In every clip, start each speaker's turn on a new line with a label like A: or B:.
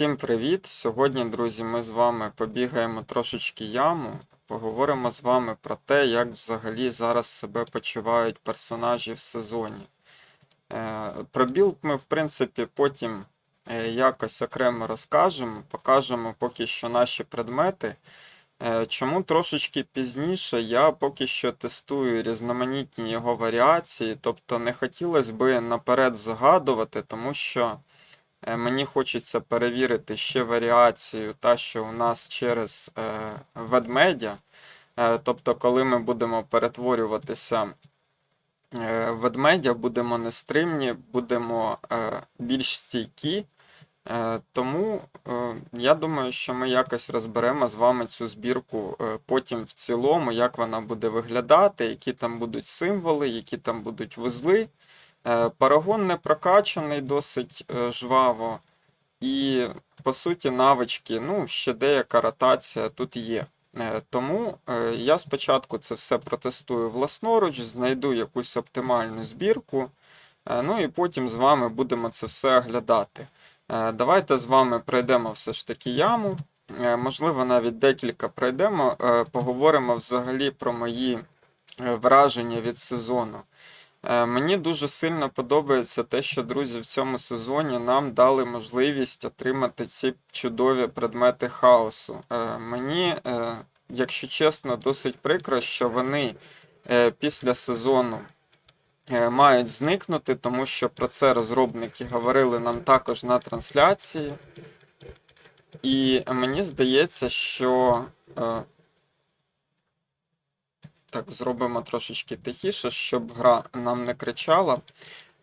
A: Всім привіт! Сьогодні, друзі, ми з вами побігаємо трошечки яму, поговоримо з вами про те, як взагалі зараз себе почувають персонажі в сезоні. Е, Про білд ми, в принципі, потім е, якось окремо розкажемо, покажемо поки що наші предмети. Е, Чому трошечки пізніше я поки що тестую різноманітні його варіації, тобто не хотілося би наперед загадувати, тому що. Е, Мені хочеться перевірити ще варіацію, та, що у нас через е, ведмедя. Е, тобто, коли ми будемо перетворюватися в ведмедя, будемо нестримні, будемо більш стійкі. Тому я думаю, що ми якось розберемо з вами цю збірку потім в цілому, як вона буде виглядати, які там будуть символи, які там будуть вузли. Е, Парагон не прокачаний досить е, жваво. І, по суті, навички, ну, ще деяка ротація тут є. Е, Тому я спочатку це все протестую власноруч, знайду якусь оптимальну збірку, ну і потім з вами будемо це все оглядати. Давайте з вами пройдемо все ж таки яму. Можливо, навіть декілька пройдемо, поговоримо взагалі про мої враження від сезону. Е, Мені дуже сильно подобається те, що друзі в цьому сезоні нам дали можливість отримати ці чудові предмети хаосу. Е, Мені, е, якщо чесно, досить прикро, що вони після сезону мають зникнути, тому що про це розробники говорили нам також на трансляції. І мені здається, що. Так, зробимо трошечки тихіше, щоб гра нам не кричала.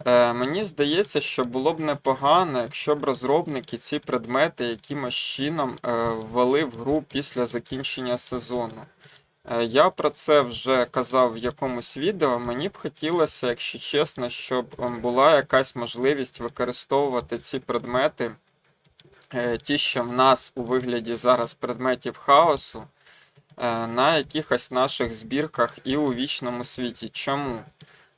A: Е, мені здається, що було б непогано, якщо б розробники ці предмети якимось чином е, ввели в гру після закінчення сезону. Е, я про це вже казав в якомусь відео. Мені б хотілося, якщо чесно, щоб ем, була якась можливість використовувати ці предмети, е, ті, що в нас у вигляді зараз предметів хаосу на якихось наших збірках і у вічному світі. Чому?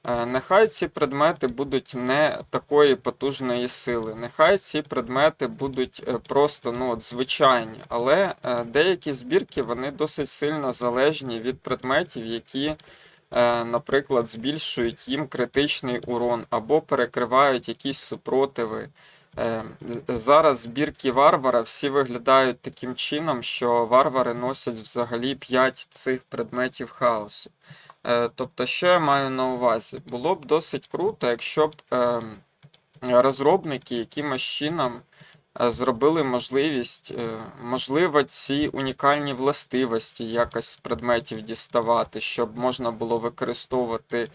A: Е, Нехай ці предмети будуть не такої потужної сили, нехай ці предмети будуть е, просто ну, от, звичайні, але е, деякі збірки вони досить сильно залежні від предметів, які, е, наприклад, збільшують їм критичний урон або перекривають якісь супротиви. Е, Зараз збірки варвара всі виглядають таким чином, що варвари носять взагалі 5 цих предметів хаосу. Е, Тобто, що я маю на увазі? Було б досить круто, якщо б ем, розробники якимось чином е, зробили можливість, е, можливо, ці унікальні властивості якось з предметів діставати, щоб можна було використовувати е,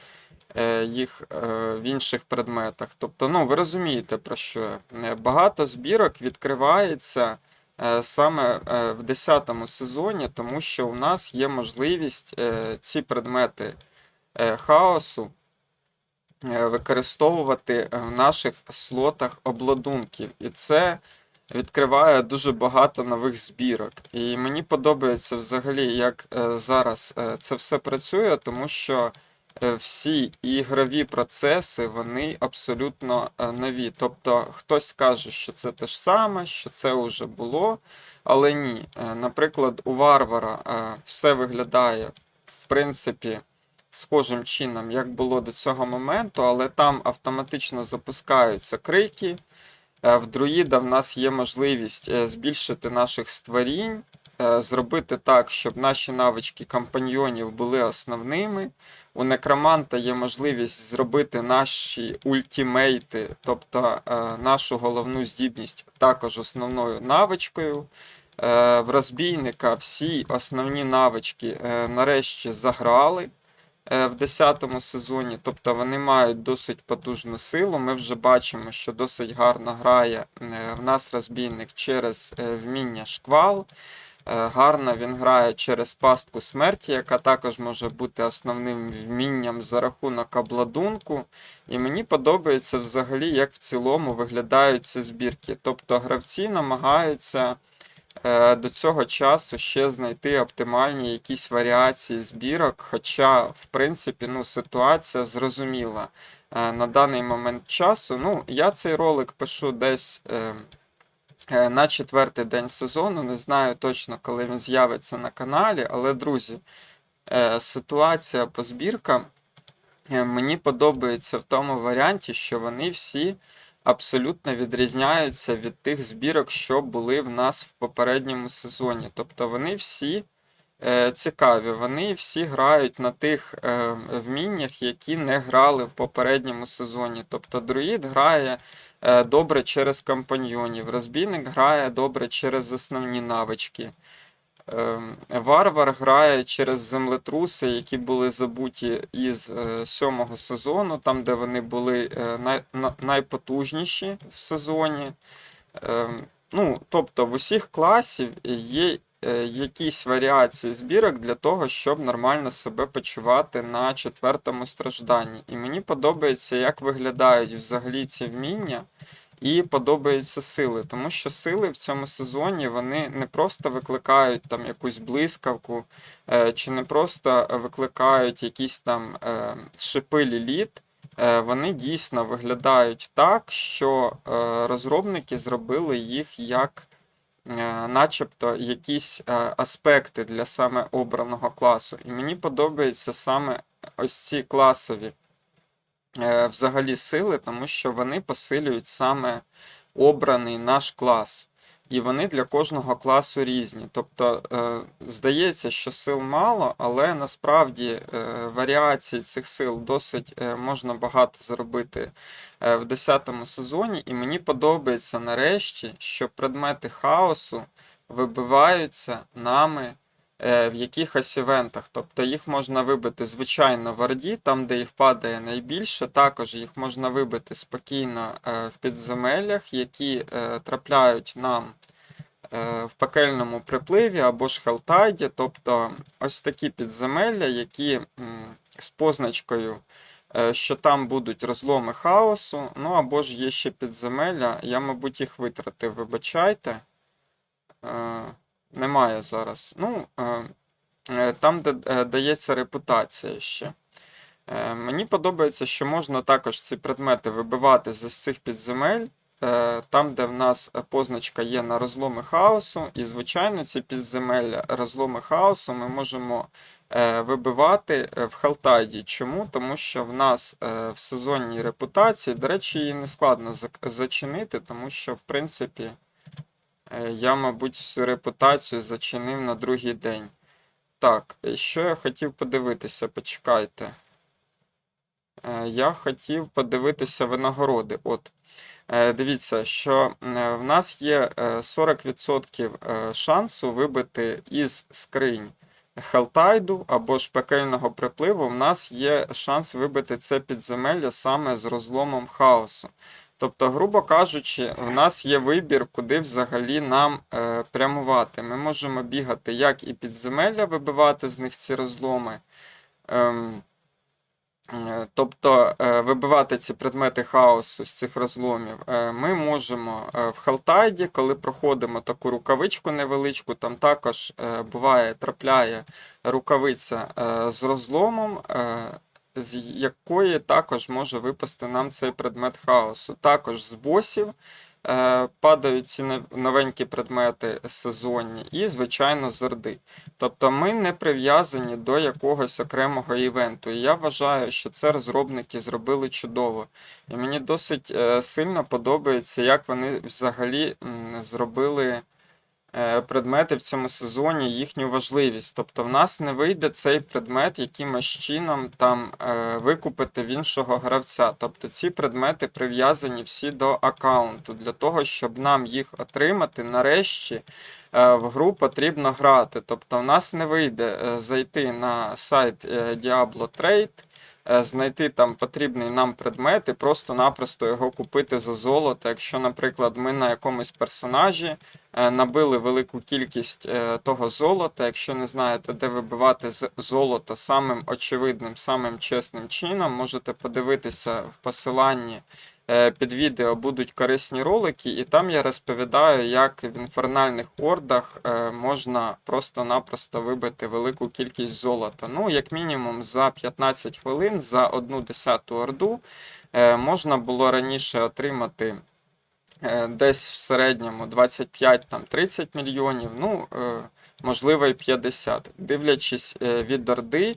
A: їх е, в інших предметах. Тобто, ну, ви розумієте про що. Е, Багато збірок відкривається е, саме е, в 10 сезоні, тому що у нас є можливість е, ці предмети е, хаосу е, використовувати е, в наших слотах обладунків. І це відкриває дуже багато нових збірок. І мені подобається взагалі, як е, зараз е, це все працює, тому що е, всі ігрові процеси вони абсолютно е, нові. Тобто хтось каже, що це те ж саме, що це вже було, але ні. Е, Наприклад, у варвара е, все виглядає в принципі схожим чином, як було до цього моменту, але там автоматично запускаються крики. Е, В друїда в нас є можливість е, збільшити наших створінь, е, зробити так, щоб наші навички компаньйонів були основними. У некроманта є можливість зробити наші ультімейти, тобто е, нашу головну здібність також основною навичкою. Е, В розбійника всі основні навички е, нарешті заграли е, в 10 сезоні, тобто вони мають досить потужну силу. Ми вже бачимо, що досить гарно грає е, в нас розбійник через е, вміння шквал. Е, Гарно він грає через пастку смерті, яка також може бути основним вмінням за рахунок обладунку. І мені подобається взагалі, як в цілому виглядають ці збірки. Тобто гравці намагаються е, до цього часу ще знайти оптимальні якісь варіації збірок, хоча, в принципі, ну, ситуація зрозуміла. Е, На даний момент часу, ну, я цей ролик пишу десь. Е, на четвертий день сезону. Не знаю точно, коли він з'явиться на каналі, але, друзі, е, ситуація по збіркам е, мені подобається в тому варіанті, що вони всі абсолютно відрізняються від тих збірок, що були в нас в попередньому сезоні. Тобто вони всі цікаві, вони всі грають на тих е, вміннях, які не грали в попередньому сезоні. Тобто друїд грає добре через компаньйонів, розбійник грає добре через основні навички. Ем, Варвар грає через землетруси, які були забуті із е, сьомого сезону, там, де вони були е, най, на- найпотужніші в сезоні. Ем, Ну, тобто в усіх класів є е, якісь варіації збірок для того, щоб нормально себе почувати на четвертому стражданні. І мені подобається, як виглядають взагалі ці вміння. І подобаються сили, тому що сили в цьому сезоні вони не просто викликають там якусь блискавку, е, чи не просто викликають якісь там е, шипи ліліт. Е, вони дійсно виглядають так, що е, розробники зробили їх як, е, начебто, якісь е, аспекти для саме обраного класу. І мені подобаються саме ось ці класові е, взагалі сили, тому що вони посилюють саме обраний наш клас. І вони для кожного класу різні. Тобто, е, здається, що сил мало, але насправді е, варіацій цих сил досить е, можна багато зробити в 10 сезоні. І мені подобається нарешті, що предмети хаосу вибиваються нами в якихось івентах. Тобто їх можна вибити звичайно в Орді, там, де їх падає найбільше. Також їх можна вибити спокійно в підземеллях, які трапляють нам в пекельному припливі або ж Хелтайді. Тобто ось такі підземелля, які з позначкою. е, Що там будуть розломи хаосу, ну або ж є ще підземелля. Я, мабуть, їх витратив, вибачайте. Е, немає зараз. Ну, е, е, там, де е, дається репутація ще. Е, Мені подобається, що можна також ці предмети вибивати з цих підземель, е, там, де в нас позначка є на розломи хаосу, і, звичайно, ці підземелля розломи хаосу ми можемо е, вибивати е, в Халтайді. Чому? Тому що в нас е, в сезонній репутації, до речі, її не складно зачинити, тому що, в принципі, Е, Я, мабуть, всю репутацію зачинив на другий день. Так, е, що я хотів подивитися, почекайте. Е, Я хотів подивитися винагороди. От. Е, Дивіться, що е, в нас є е, 40% е, шансу вибити із скринь Хелтайду або ж пекельного припливу. В нас є шанс вибити це підземелля саме з розломом хаосу. Тобто, грубо кажучи, в нас є вибір, куди взагалі нам е, прямувати. Ми можемо бігати як і підземелля, вибивати з них ці розломи. Е, Тобто е, вибивати ці предмети хаосу з цих розломів. Е, Ми можемо е, в Халтайді, коли проходимо таку рукавичку невеличку, там також е, буває, трапляє рукавиця е, з розломом, е, з якої також може випасти нам цей предмет хаосу. Також з босів е, падають ці новенькі предмети сезонні, і, звичайно, зерди. Тобто ми не прив'язані до якогось окремого івенту. І я вважаю, що це розробники зробили чудово. І мені досить е, сильно подобається, як вони взагалі зробили е, предмети в цьому сезоні, їхню важливість. Тобто в нас не вийде цей предмет якимось чином там е, викупити в іншого гравця. Тобто ці предмети прив'язані всі до аккаунту. Для того, щоб нам їх отримати, нарешті е, в гру потрібно грати. Тобто в нас не вийде е, зайти на сайт е, Diablo Trade, е, знайти там потрібний нам предмет і просто-напросто його купити за золото. Якщо, наприклад, ми на якомусь персонажі е, набили велику кількість е, того золота, якщо не знаєте, де вибивати золото самим очевидним, самим чесним чином, можете подивитися в посиланні. Е, Під відео будуть корисні ролики, і там я розповідаю, як в інфернальних ордах е, можна просто-напросто вибити велику кількість золота. Ну, як мінімум, за 15 хвилин за одну десяту орду е, можна було раніше отримати десь в середньому 25-30 мільйонів, ну, можливо, і 50, дивлячись від орди,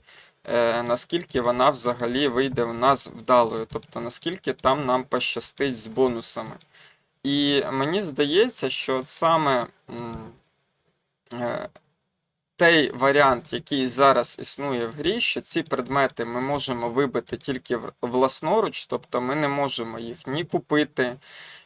A: наскільки вона взагалі вийде у нас вдалою, тобто наскільки там нам пощастить з бонусами. І мені здається, що саме е, той варіант, який зараз існує в грі, що ці предмети ми можемо вибити тільки власноруч, тобто ми не можемо їх ні купити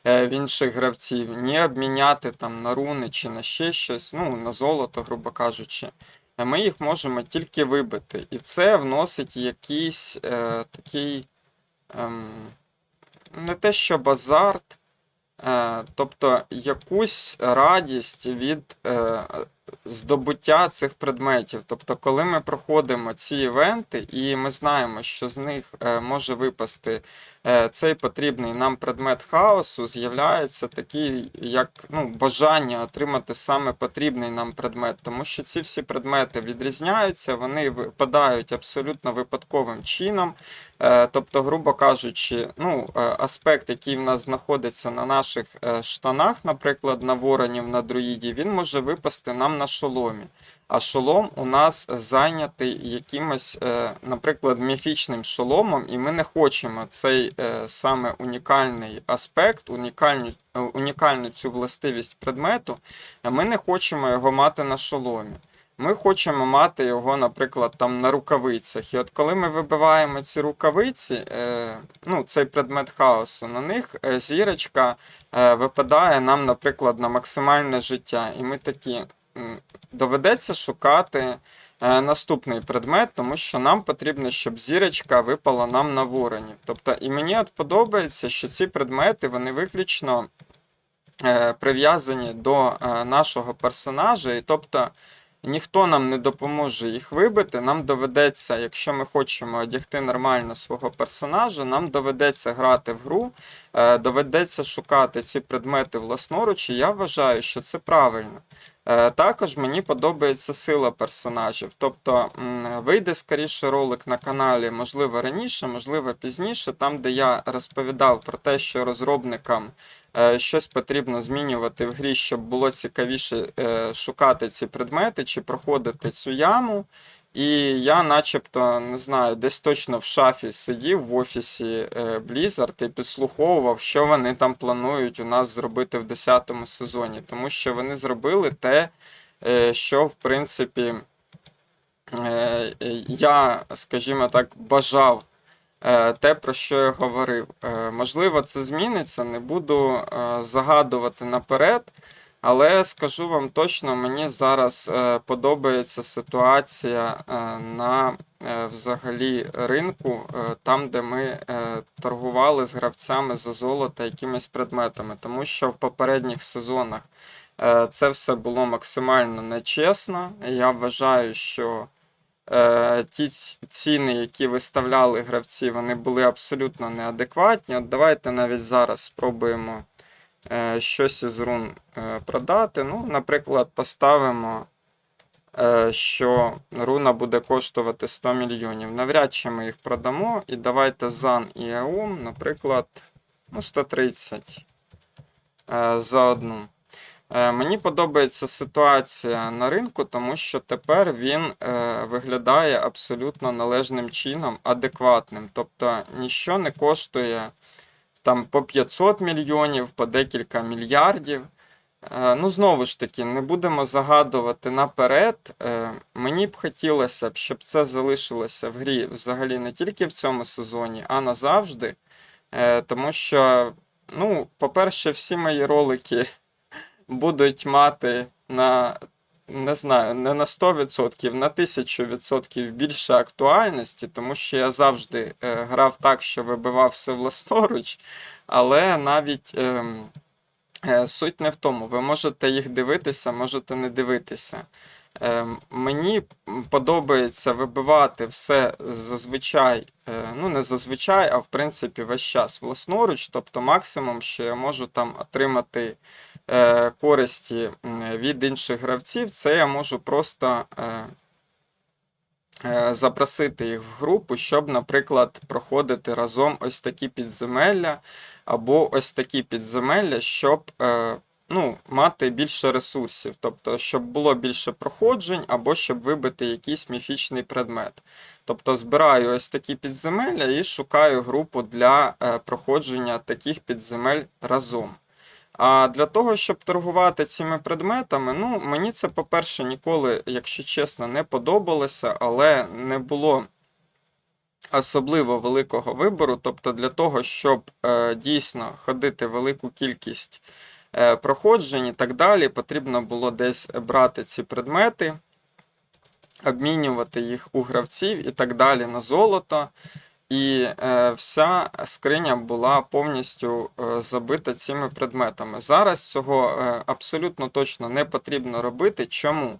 A: е, в інших гравців, ні обміняти там на руни чи на ще щось, ну, на золото, грубо кажучи. Е, Ми їх можемо тільки вибити. І це вносить якийсь е, такий ем, не те, що базарт, е, тобто якусь радість від е, здобуття цих предметів. Тобто, коли ми проходимо ці івенти, і ми знаємо, що з них е, може випасти е, цей потрібний нам предмет хаосу, з'являється такий, як ну, бажання отримати саме потрібний нам предмет, тому що ці всі предмети відрізняються, вони випадають абсолютно випадковим чином. Е, Тобто, грубо кажучи, ну, аспект, який в нас знаходиться на наших штанах, наприклад, на воронів, на друїдів, він може випасти нам на шоломі. А шолом у нас зайнятий якимось, е, наприклад, міфічним шоломом, і ми не хочемо цей е, саме унікальний аспект, унікальну, е, унікальну цю властивість предмету, ми не хочемо його мати на шоломі. Ми хочемо мати його, наприклад, там на рукавицях. І от коли ми вибиваємо ці рукавиці, ну, цей предмет хаосу, на них зірочка випадає нам, наприклад, на максимальне життя. І ми такі доведеться шукати е, наступний предмет, тому що нам потрібно, щоб зірочка випала нам на воронів. Тобто, і мені от подобається, що ці предмети вони виключно е, прив'язані до е, нашого персонажа, і тобто. Ніхто нам не допоможе їх вибити. Нам доведеться, якщо ми хочемо одягти нормально свого персонажа, нам доведеться грати в гру, доведеться шукати ці предмети власноруч, і я вважаю, що це правильно. Е, Також мені подобається сила персонажів. Тобто вийде скоріше ролик на каналі, можливо, раніше, можливо, пізніше, там, де я розповідав про те, що розробникам е, щось потрібно змінювати в грі, щоб було цікавіше е, шукати ці предмети чи проходити цю яму. І я, начебто, не знаю, десь точно в шафі сидів в офісі е, Blizzard і підслуховував, що вони там планують у нас зробити в 10 сезоні. Тому що вони зробили те, е, що, в принципі, е, я, скажімо так, бажав. Те, про що я говорив. Можливо, це зміниться, не буду загадувати наперед, але скажу вам точно, мені зараз е, подобається ситуація е, на е, взагалі ринку, там, де ми торгували з гравцями за золото якимись предметами, тому що в попередніх сезонах це все було максимально нечесно. Я вважаю, що ті ціни, які виставляли гравці, вони були абсолютно неадекватні. От давайте навіть зараз спробуємо щось із рун е, продати. Ну, наприклад, поставимо, е, що руна буде коштувати 100 мільйонів. Навряд чи ми їх продамо. І давайте Зан і Еум, наприклад, ну, 130 е, за одну. Е, Мені подобається ситуація на ринку, тому що тепер він е, виглядає абсолютно належним чином, адекватним. Тобто ніщо не коштує там по 500 мільйонів, по декілька мільярдів. Е, Ну, знову ж таки, не будемо загадувати наперед. Е, Мені б хотілося б, щоб це залишилося в грі взагалі не тільки в цьому сезоні, а назавжди. Е, Тому що, ну, по-перше, всі мої ролики будуть мати на, не знаю, не на 100%, на 1000% більше актуальності, тому що я завжди е, грав так, що вибивав все власноруч, але навіть ем, е, суть не в тому. Ви можете їх дивитися, можете не дивитися. Ем, Мені подобається вибивати все зазвичай, е, ну не зазвичай, а в принципі весь час власноруч. Тобто максимум, що я можу там отримати е, користі від інших гравців, це я можу просто е, е, запросити їх в групу, щоб, наприклад, проходити разом ось такі підземелля або ось такі підземелля, щоб е, ну, мати більше ресурсів, тобто, щоб було більше проходжень, або щоб вибити якийсь міфічний предмет. Тобто збираю ось такі підземелля і шукаю групу для е, проходження таких підземель разом. А для того, щоб торгувати цими предметами, ну, мені це, по-перше, ніколи, якщо чесно, не подобалося, але не було особливо великого вибору. Тобто, для того, щоб е, дійсно ходити велику кількість е, проходжень і так далі, потрібно було десь брати ці предмети, обмінювати їх у гравців і так далі на золото. І е, вся скриня була повністю е, забита цими предметами. Зараз цього е, абсолютно точно не потрібно робити. Чому?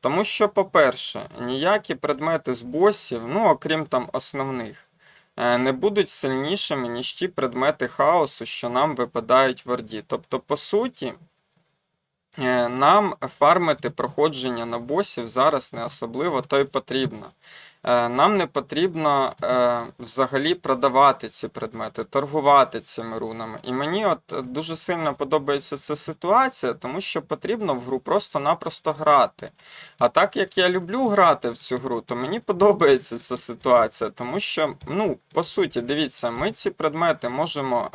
A: Тому що, по-перше, ніякі предмети з босів, ну окрім там основних, не будуть сильнішими, ніж ті предмети хаосу, що нам випадають в Орді. Тобто, по суті, нам фармити проходження на босів зараз не особливо то й потрібно. Е, Нам не потрібно е, взагалі продавати ці предмети, торгувати цими рунами. І мені от е, дуже сильно подобається ця ситуація, тому що потрібно в гру просто-напросто грати. А так як я люблю грати в цю гру, то мені подобається ця ситуація, тому що, ну, по суті, дивіться, ми ці предмети можемо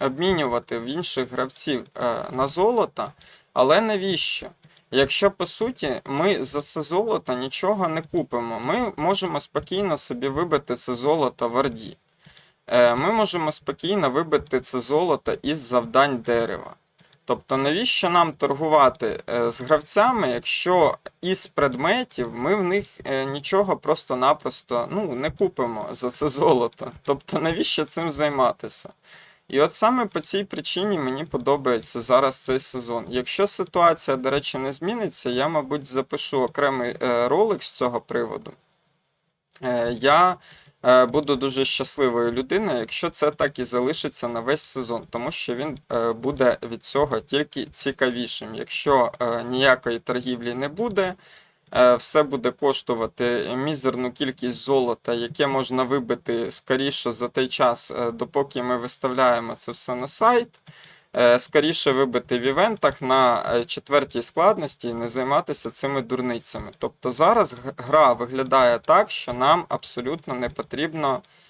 A: обмінювати в інших гравців на золото, але навіщо? Якщо по суті ми за це золото нічого не купимо, ми можемо спокійно собі вибити це золото в Орді. Е, Ми можемо спокійно вибити це золото із завдань дерева. Тобто, навіщо нам торгувати е, з гравцями, якщо із предметів ми в них е, нічого просто-напросто ну, не купимо за це золото. Тобто, навіщо цим займатися? І от саме по цій причині мені подобається зараз цей сезон. Якщо ситуація, до речі, не зміниться, я, мабуть, запишу окремий е, ролик з цього приводу. Е, я е, буду дуже щасливою людиною, якщо це так і залишиться на весь сезон, тому що він буде від цього тільки цікавішим. Якщо ніякої торгівлі не буде, все буде коштувати мізерну кількість золота, яке можна вибити скоріше за той час, е, допоки ми виставляємо це все на сайт. Е, Скоріше вибити в івентах на е, четвертій складності і не займатися цими дурницями. Тобто зараз гра виглядає так, що нам абсолютно не потрібно е,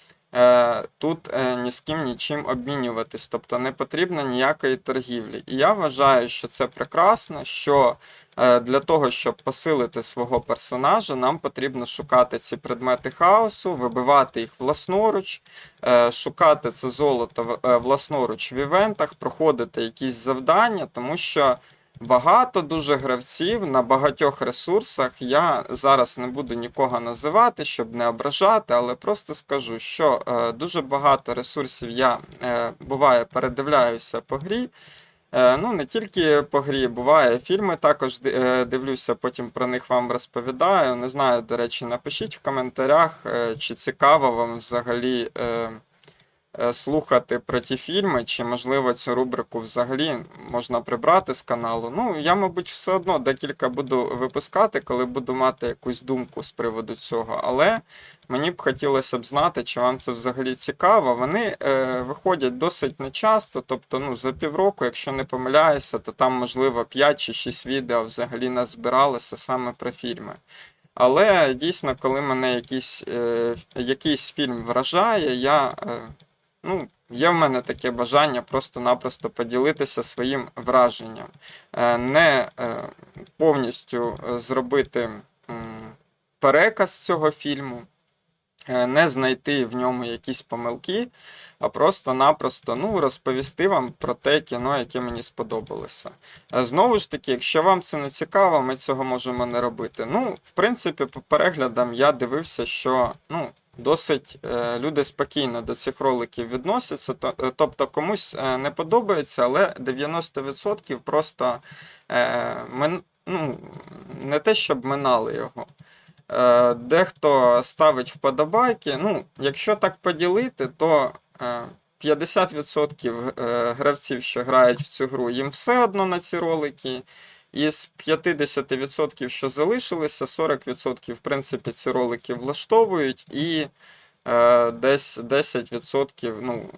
A: тут е, ні з ким нічим обмінюватись, тобто не потрібно ніякої торгівлі. І я вважаю, що це прекрасно, що е, для того, щоб посилити свого персонажа, нам потрібно шукати ці предмети хаосу, вибивати їх власноруч, е, шукати це золото е, власноруч в івентах, проходити якісь завдання, тому що. Багато дуже гравців на багатьох ресурсах. Я зараз не буду нікого називати, щоб не ображати, але просто скажу, що е, дуже багато ресурсів я е, буває передивляюся по грі. Е, ну, не тільки по грі, буває фільми також е, дивлюся, потім про них вам розповідаю. Не знаю, до речі, напишіть в коментарях, е, чи цікаво вам взагалі. Е, слухати про ті фільми, чи можливо цю рубрику взагалі можна прибрати з каналу. Ну, я, мабуть, все одно декілька буду випускати, коли буду мати якусь думку з приводу цього. Але мені б хотілося б знати, чи вам це взагалі цікаво. Вони е, виходять досить нечасто, тобто ну, за півроку, якщо не помиляюся, то там, можливо, 5 чи 6 відео взагалі назбиралося саме про фільми. Але дійсно, коли мене якийсь, е, якийсь фільм вражає, я е, Ну, є в мене таке бажання просто-напросто поділитися своїм враженням, Е, не е, повністю е, зробити переказ цього фільму, не знайти в ньому якісь помилки, а просто-напросто ну, розповісти вам про те кіно, яке мені сподобалося. Знову ж таки, якщо вам це не цікаво, ми цього можемо не робити. Ну, в принципі, по переглядам я дивився, що ну, досить е, люди спокійно до цих роликів відносяться. Е, тобто комусь е, не подобається, але 90% просто ну, не те, щоб минали його. Дехто ставить вподобайки. Ну, якщо так поділити, то е, 50% е, гравців, що грають в цю гру, їм все одно на ці ролики. Із 50%, що залишилися, 40% в принципі ці ролики влаштовують, і е, десь 10% ну,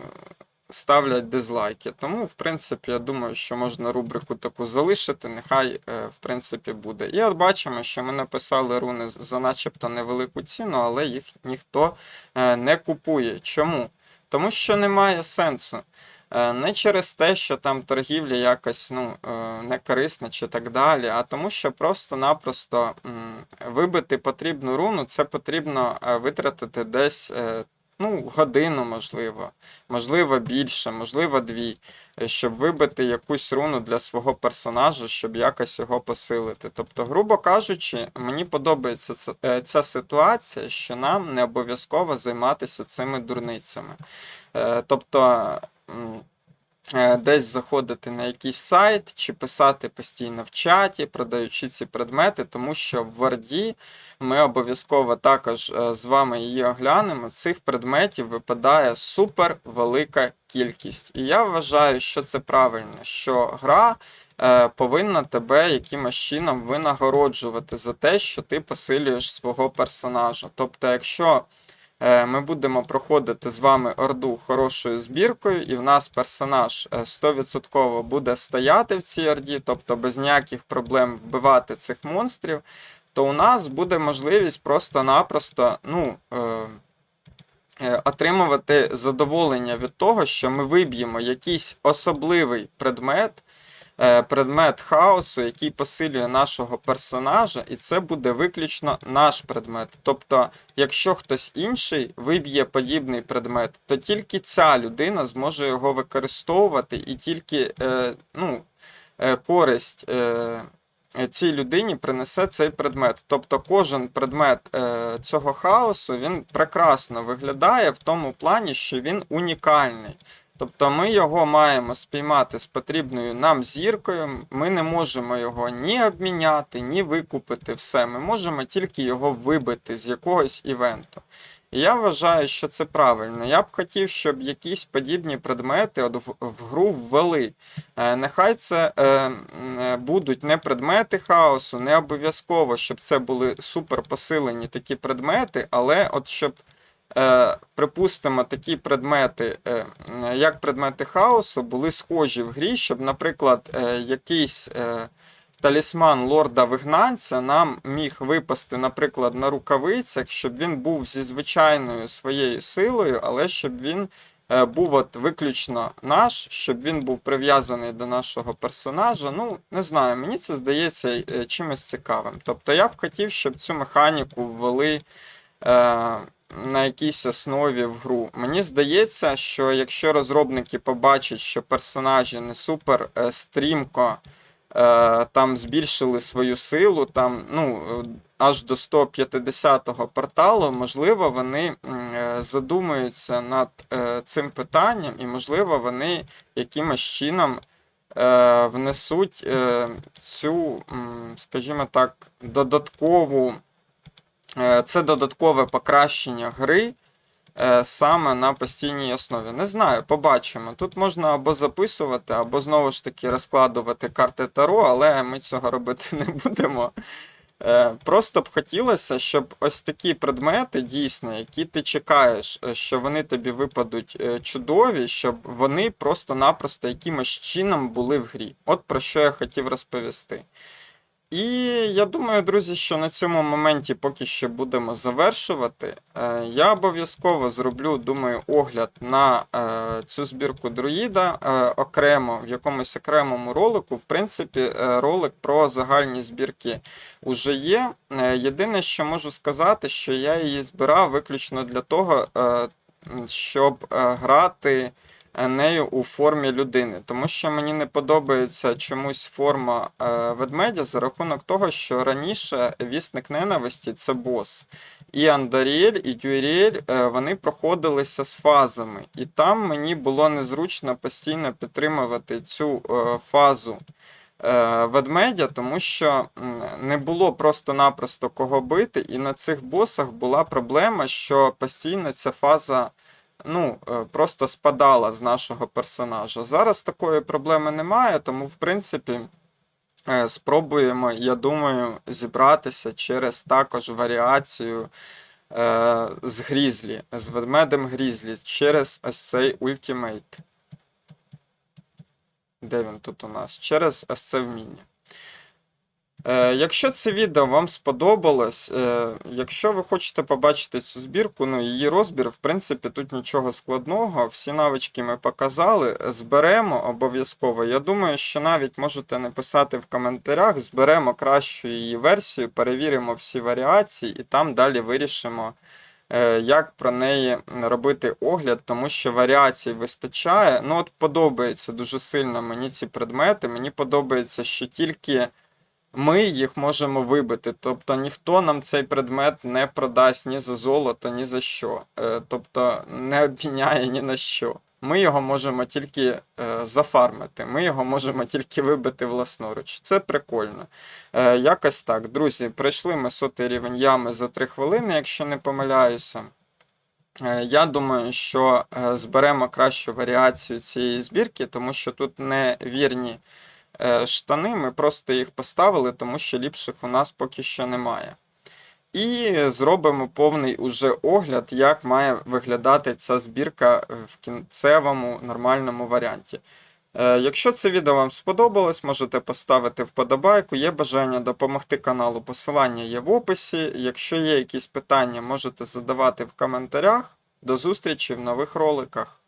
A: ставлять дизлайки. Тому, в принципі, я думаю, що можна рубрику таку залишити, нехай е, в принципі буде. І от бачимо, що ми написали руни за начебто невелику ціну, але їх ніхто е, не купує. Чому? Тому що немає сенсу. Е, Не через те, що там торгівля якась ну, е, не корисна чи так далі, а тому, що просто-напросто вибити потрібну руну, це потрібно е, витратити десь ну, годину, можливо, можливо, більше, можливо, дві, щоб вибити якусь руну для свого персонажа, щоб якось його посилити. Тобто, грубо кажучи, мені подобається ця ситуація, що нам не обов'язково займатися цими дурницями. Тобто. Е, Десь заходити на якийсь сайт чи писати постійно в чаті, продаючи ці предмети, тому що в Варді ми обов'язково також е, з вами її оглянемо. Цих предметів випадає супер велика кількість. І я вважаю, що це правильно, що гра е, повинна тебе якимось чином винагороджувати за те, що ти посилюєш свого персонажа. Тобто, якщо ми будемо проходити з вами орду хорошою збіркою, і в нас персонаж е, 100% буде стояти в цій орді, тобто без ніяких проблем вбивати цих монстрів, то у нас буде можливість просто-напросто ну, е, е, отримувати задоволення від того, що ми виб'ємо якийсь особливий предмет, е, предмет хаосу, який посилює нашого персонажа, і це буде виключно наш предмет. Тобто, якщо хтось інший виб'є подібний предмет, то тільки ця людина зможе його використовувати, і тільки е, ну, е, користь. Е, Цій людині принесе цей предмет. Тобто кожен предмет е, цього хаосу він прекрасно виглядає в тому плані, що він унікальний. Тобто ми його маємо спіймати з потрібною нам зіркою. Ми не можемо його ні обміняти, ні викупити. Все. Ми можемо тільки його вибити з якогось івенту. І я вважаю, що це правильно. Я б хотів, щоб якісь подібні предмети от в, в гру ввели. Е, Нехай це е, е, будуть не предмети хаосу, не обов'язково, щоб це були супер посилені такі предмети, але от щоб припустимо, такі предмети, е, як предмети хаосу, були схожі в грі, щоб, наприклад, е, якийсь е, талісман лорда вигнанця нам міг випасти, наприклад, на рукавицях, щоб він був зі звичайною своєю силою, але щоб він е, був от виключно наш, щоб він був прив'язаний до нашого персонажа. Ну, не знаю, мені це здається е, чимось цікавим. Тобто я б хотів, щоб цю механіку ввели. На якійсь основі в гру. Мені здається, що якщо розробники побачать, що персонажі не супер е, стрімко е, там збільшили свою силу, там, ну, е, аж до 150-го порталу, можливо, вони задумаються над цим питанням, і, можливо, вони якимось чином внесуть цю, скажімо так, додаткову. Е, Це додаткове покращення гри е, саме на постійній основі. Не знаю, побачимо. Тут можна або записувати, або знову ж таки розкладувати карти Таро, але ми цього робити не будемо. Е, Просто б хотілося, щоб ось такі предмети, дійсно, які ти чекаєш, що вони тобі випадуть чудові, щоб вони просто-напросто якимось чином були в грі. От про що я хотів розповісти. І я думаю, друзі, що на цьому моменті поки що будемо завершувати. Е, Я обов'язково зроблю, думаю, огляд на е, цю збірку друїда е, окремо, в якомусь окремому ролику. В принципі, ролик про загальні збірки уже є. Єдине, що можу сказати, що я її збирав виключно для того, щоб грати нею у формі людини, тому що мені не подобається чомусь форма е, ведмедя за рахунок того, що раніше вісник ненависті це бос. І Андаріель, і Дюріель е, вони проходилися з фазами, і там мені було незручно постійно підтримувати цю е, фазу. е, Ведмедя, тому що не було просто-напросто кого бити, і на цих босах була проблема, що постійно ця фаза ну, е, просто спадала з нашого персонажа. Зараз такої проблеми немає, тому, в принципі, е, спробуємо, я думаю, зібратися через також варіацію е, з Грізлі, з ведмедем Грізлі, через ось цей ультимейт. Де він тут у нас? Через ось це вміння. Е, якщо це відео вам сподобалось, е, якщо ви хочете побачити цю збірку, ну її розбір, в принципі, тут нічого складного. Всі навички ми показали. Зберемо обов'язково. Я думаю, що навіть можете написати в коментарях, зберемо кращу її версію, перевіримо всі варіації і там далі вирішимо, е, як про неї робити огляд, тому що варіацій вистачає. Ну, от подобається дуже сильно мені ці предмети. Мені подобається, що тільки ми їх можемо вибити. Тобто ніхто нам цей предмет не продасть ні за золото, ні за що. Е, Тобто не обміняє ні на що. Ми його можемо тільки е, зафармити, ми його можемо тільки вибити власноруч. Це прикольно. Е, Якось так, друзі, пройшли ми сотий рівень ями за 3 хвилини, якщо не помиляюся. Е, Я думаю, що е, зберемо кращу варіацію цієї збірки, тому що тут не вірні штани, ми просто їх поставили, тому що ліпших у нас поки що немає. І зробимо повний уже огляд, як має виглядати ця збірка в кінцевому нормальному варіанті. Е, Якщо це відео вам сподобалось, можете поставити вподобайку. Є бажання допомогти каналу, посилання є в описі. Якщо є якісь питання, можете задавати в коментарях. До зустрічі в нових роликах.